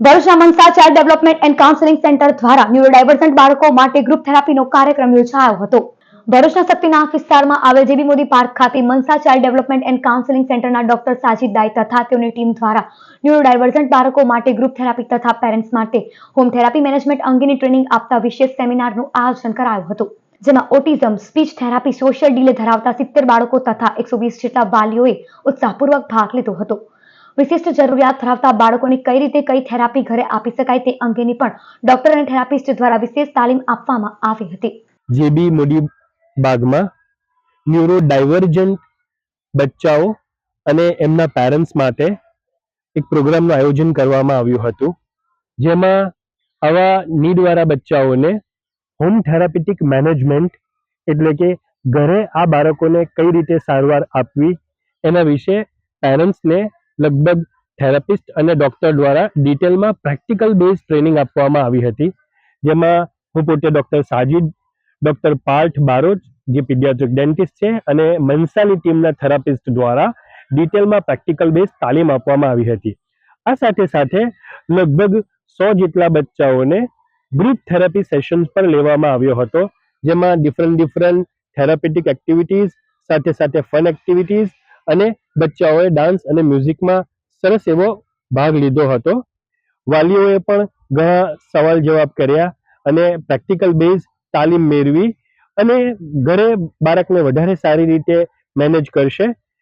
ભરૂચના Mansa child development and counselling centre દ્વારા ન્યુરોડાયવર્જન્ટ બાળકો માટે ગ્રુપ થેરાપીનો કાર્યક્રમ યોજાયો હતો. ભરૂચના શક્તિનાથ વિસ્તારમાં આવેલ જેબી મોદી પાર્ક ખાતે Mansa child development and counselling સેન્ટરના ડોક્ટર સાજીદ દાઈ તથા તેઓની ટીમ દ્વારા ન્યુરોડાયવર્જન્ટ બાળકો માટે ગ્રુપ થેરાપી તથા પેરેન્ટ્સ માટે હોમ થેરાપી મેનેજમેન્ટ અંગેની ટ્રેનિંગ આપતા વિશેષ સેમિનારનું આયોજન કરાયું હતું. જેમાં autism, speech therapy, social delay ધરાવતા સિત્તેર બાળકો તથા એકસો વીસ જેટલા વાલીઓએ ઉત્સાહપૂર્વક ભાગ લીધો હતો. વિશિષ્ટ જરૂરિયાત ધરાવતા બાળકોને કઈ રીતે કઈ થેરાપી ઘરે આપી શકાય તે અંગેની પણ ડોક્ટર અને થેરાપિસ્ટ દ્વારા વિશેષ તાલીમ આપવામાં આવી હતી. જેબી મોડી બાગમાં ન્યુરો ડાયવર્જન્ટ બચ્ચાઓ અને એમના પેરેન્ટ્સ માટે એક પ્રોગ્રામનું આયોજન કરવામાં આવ્યું હતું. જેમાં આવા નીડવાળા બચ્ચાઓને હોમ થેરાપીટિક મેનેજમેન્ટ એટલે કે ઘરે આ બાળકોને કઈ રીતે સારવાર આપવી એના વિશે પેરેન્ટ્સને લગભગ થેરાપિસ્ટ અને ડૉક્ટર દ્વારા ડિટેલમાં પ્રેક્ટિકલ બેઝ ટ્રેનિંગ આપવામાં આવી હતી, જેમાં હું પોતે ડૉક્ટર સાજીદ, ડૉક્ટર પાર્થ બારોટ જે પીડિયાટ્રિક ડેન્ટિસ્ટ છે, અને મનસાની ટીમના થેરાપિસ્ટ દ્વારા ડિટેલમાં પ્રેક્ટિકલ બેઝ તાલીમ આપવામાં આવી હતી. આ સાથે સાથે લગભગ સો જેટલા બચ્ચાઓને ગ્રુપ થેરાપી સેશન્સ પણ લેવામાં આવ્યો હતો, જેમાં ડિફરન્ટ ડિફરન્ટ થેરાપેટિક એક્ટિવિટીઝ સાથે સાથે ફન એક્ટિવિટીઝ અને બચ્ચાઓએ ડાન્સ અને મ્યુઝિકમાં સરસ એવો ભાગ લીધો હતો. વાલીઓએ પણ ઘણા સવાલ જવાબ કર્યા અને પ્રેક્ટિકલ બેઝ તાલીમ મેળવી અને ઘરે બાળકને વધારે સારી રીતે મેનેજ કરશે.